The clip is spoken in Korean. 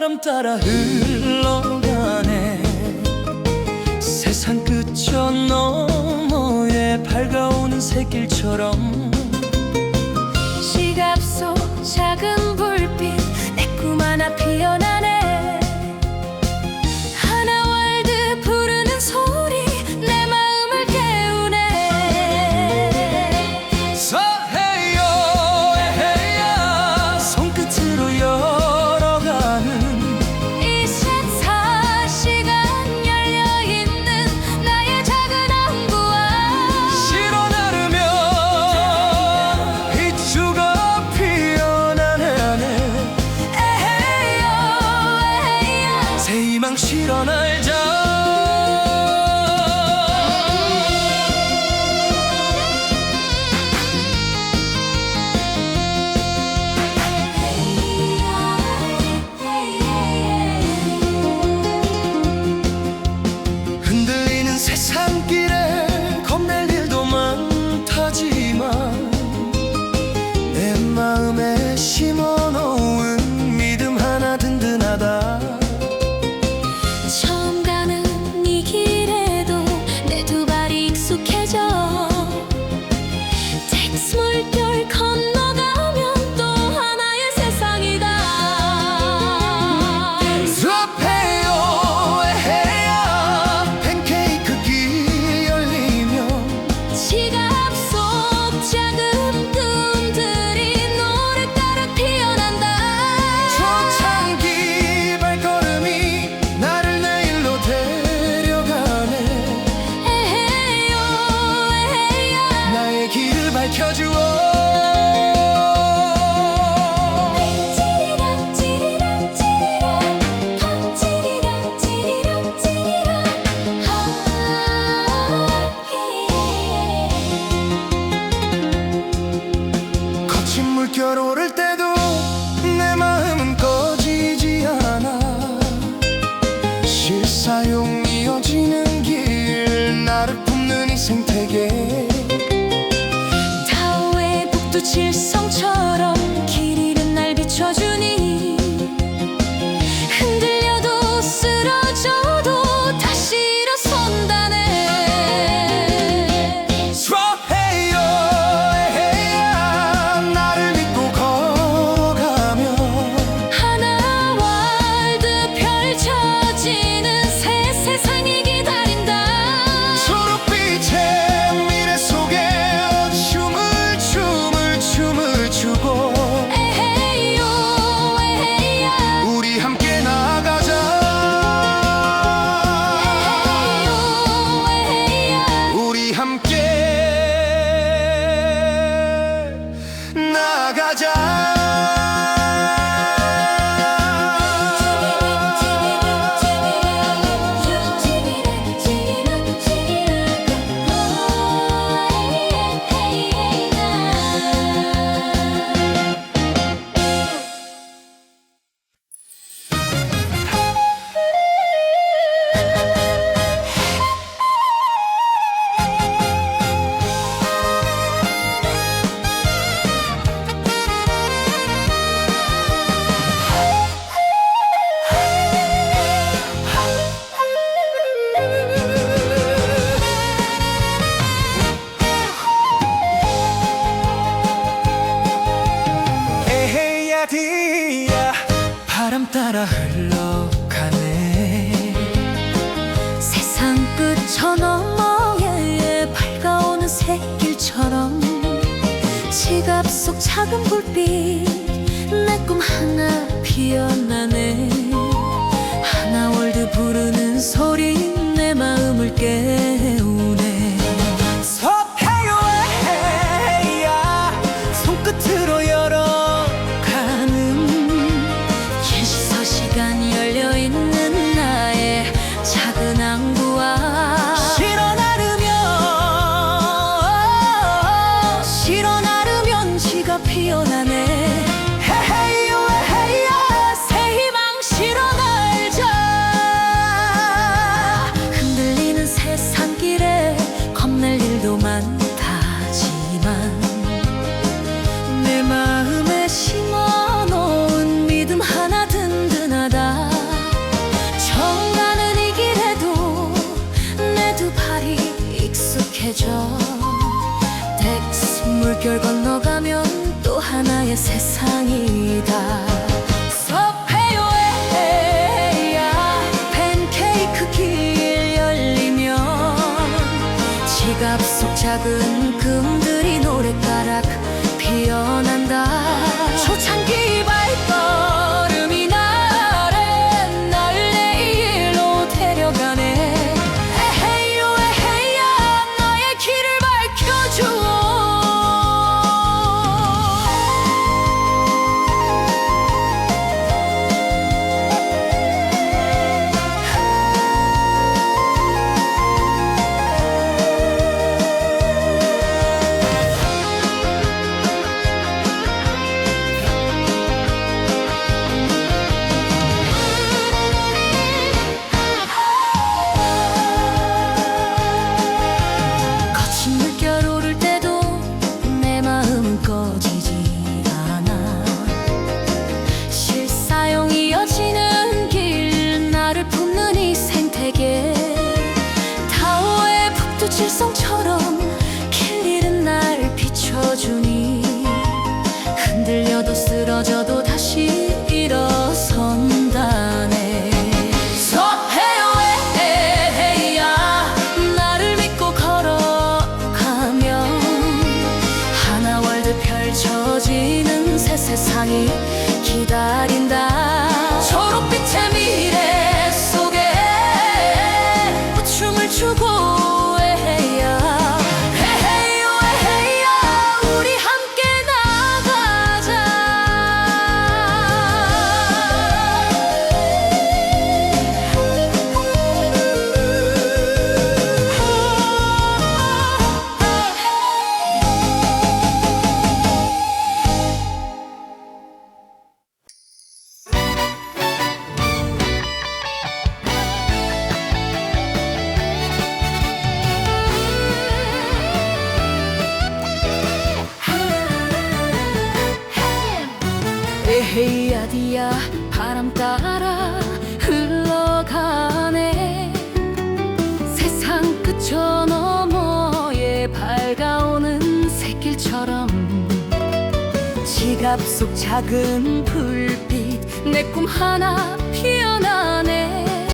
바람 따라 흘러가네. 세상 끝저 너머에 밝아오는 새길처럼. 지갑 속 작은 知らない 흘러가네. 세상 끝저 너머에 밝아오는 새길처럼 지갑 속 작은 불빛 내 꿈 하나 피어나네. 행복해져 텍스 물결 건너가면 또 하나의 세상이다. 서페요에야 팬케이크 길 열리면 지갑 속 작은 디아디아 바람 따라 흘러가네. 세상 끝저 너머에 밝아오는 새길처럼 지갑 속 작은 불빛 내 꿈 하나 피어나